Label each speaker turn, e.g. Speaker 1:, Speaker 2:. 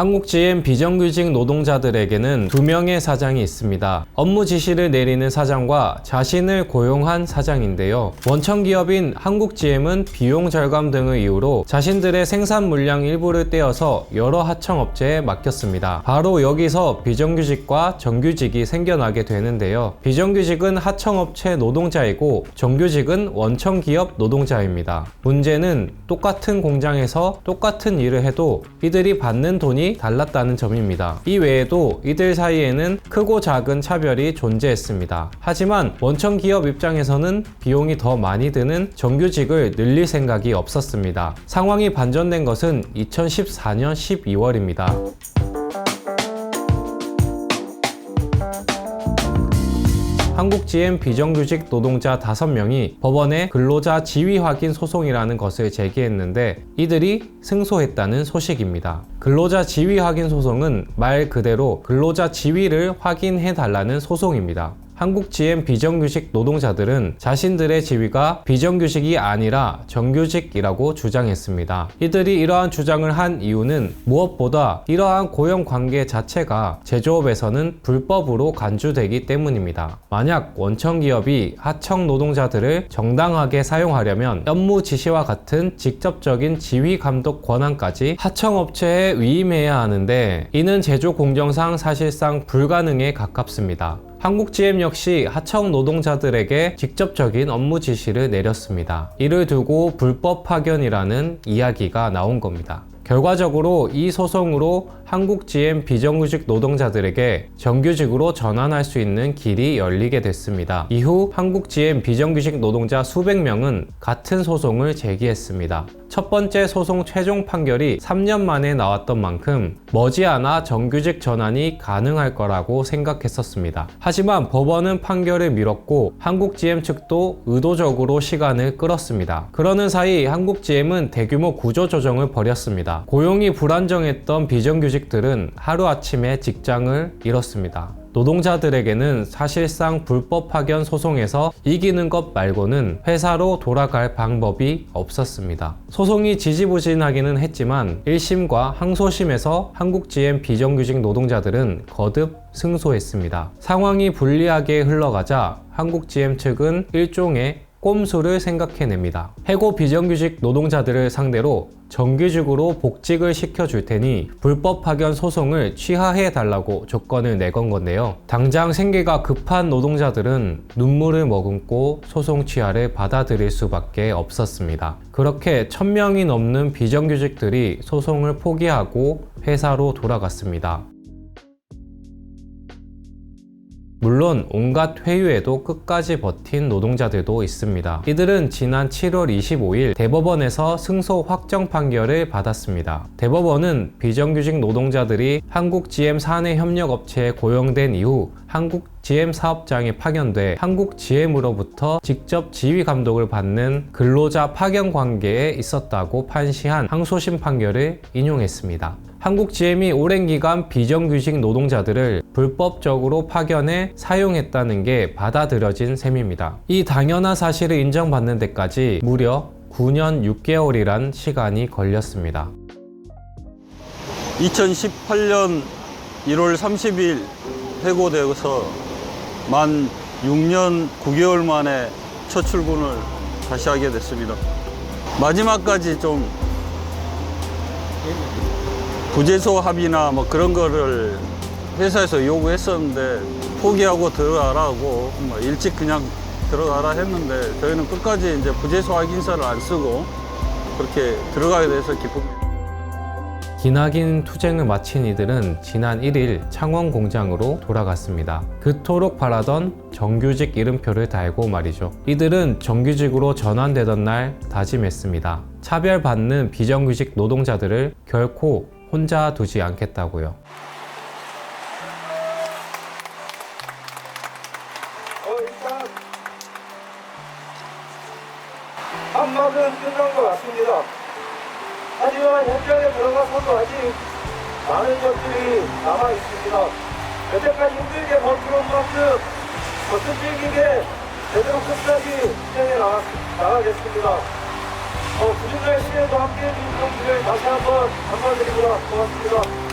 Speaker 1: 한국 GM 비정규직 노동자들에게는 두 명의 사장이 있습니다. 업무 지시를 내리는 사장과 자신을 고용한 사장인데요. 원천 기업인 한국 GM은 비용 절감 등의 이유로 자신들의 생산 물량 일부를 떼어서 여러 하청 업체에 맡겼습니다. 바로 여기서 비정규직과 정규직이 생겨나게 되는데요. 비정규직은 하청 업체 노동자이고 정규직은 원천 기업 노동자입니다. 문제는 똑같은 공장에서 똑같은 일을 해도 이들이 받는 돈이 달랐다는 점입니다. 이 외에도 이들 사이에는 크고 작은 차별이 존재했습니다. 하지만 원천 기업 입장에서는 비용이 더 많이 드는 정규직을 늘릴 생각이 없었습니다. 상황이 반전된 것은 2014년 12월입니다. 한국 GM 비정규직 노동자 5명이 법원에 근로자 지위 확인 소송이라는 것을 제기했는데 이들이 승소했다는 소식입니다. 근로자 지위 확인 소송은 말 그대로 근로자 지위를 확인해 달라는 소송입니다. 한국 GM 비정규직 노동자들은 자신들의 지위가 비정규직이 아니라 정규직이라고 주장했습니다. 이들이 이러한 주장을 한 이유는 무엇보다 이러한 고용 관계 자체가 제조업에서는 불법으로 간주되기 때문입니다. 만약 원청 기업이 하청 노동자들을 정당하게 사용하려면 업무 지시와 같은 직접적인 지휘 감독 권한까지 하청 업체에 위임해야 하는데 이는 제조 공정상 사실상 불가능에 가깝습니다. 한국 GM 역시 하청 노동자들에게 직접적인 업무 지시를 내렸습니다. 이를 두고 불법 파견이라는 이야기가 나온 겁니다. 결과적으로 이 소송으로 한국 GM 비정규직 노동자들에게 정규직으로 전환할 수 있는 길이 열리게 됐습니다. 이후 한국 GM 비정규직 노동자 수백 명은 같은 소송을 제기했습니다. 첫 번째 소송 최종 판결이 3년 만에 나왔던 만큼 머지않아 정규직 전환이 가능할 거라고 생각했었습니다. 하지만 법원은 판결을 미뤘고 한국 GM 측도 의도적으로 시간을 끌었습니다. 그러는 사이 한국 GM은 대규모 구조 조정을 벌였습니다. 고용이 불안정했던 비정규직들은 하루아침에 직장을 잃었습니다. 노동자들에게는 사실상 불법 파견 소송에서 이기는 것 말고는 회사로 돌아갈 방법이 없었습니다. 소송이 지지부진하기는 했지만 1심과 항소심에서 한국 GM 비정규직 노동자들은 거듭 승소했습니다. 상황이 불리하게 흘러가자 한국 GM 측은 일종의 꼼수를 생각해냅니다. 해고 비정규직 노동자들을 상대로 정규직으로 복직을 시켜줄 테니 불법 파견 소송을 취하해 달라고 조건을 내건 건데요. 당장 생계가 급한 노동자들은 눈물을 머금고 소송 취하를 받아들일 수밖에 없었습니다. 그렇게 천명이 넘는 비정규직들이 소송을 포기하고 회사로 돌아갔습니다. 물론 온갖 회유에도 끝까지 버틴 노동자들도 있습니다. 이들은 지난 7월 25일 대법원에서 승소 확정 판결을 받았습니다. 대법원은 비정규직 노동자들이 한국 GM 사내 협력 업체에 고용된 이후 한국 GM 사업장에 파견돼 한국 GM으로부터 직접 지휘 감독을 받는 근로자 파견 관계에 있었다고 판시한 항소심 판결을 인용했습니다. 한국 GM이 오랜 기간 비정규직 노동자들을 불법적으로 파견해 사용했다는 게 받아들여진 셈입니다. 이 당연한 사실을 인정받는 데까지 무려 9년 6개월이란 시간이 걸렸습니다.
Speaker 2: 2018년 1월 30일 해고되어서 만 6년 9개월 만에 첫 출근을 다시 하게 됐습니다. 마지막까지 좀 부재소 합의나 뭐 그런 거를 회사에서 요구했었는데 포기하고 들어가라고 뭐 일찍 그냥 들어가라 했는데 저희는 끝까지 이제 부재소 확인서를 안 쓰고 그렇게 들어가게 돼서 기쁩니다.
Speaker 1: 기나긴 투쟁을 마친 이들은 지난 1일 창원 공장으로 돌아갔습니다. 그토록 바라던 정규직 이름표를 달고 말이죠. 이들은 정규직으로 전환되던 날 다짐했습니다. 차별받는 비정규직 노동자들을 결코 혼자 두지 않겠다고요.
Speaker 3: 한막은 끝난 것 같습니다. 하지만 현장에 들어가서도 아직 많은 것들이 남아 있습니다. 여태까지 힘들게 버티는 만큼 더 끈질기게 제대로 끝까지 진행해 나가, 나가겠습니다. 어, 구준자의 시에도 함께 해주신 분들 다시 한번 감사드립니다. 고맙습니다.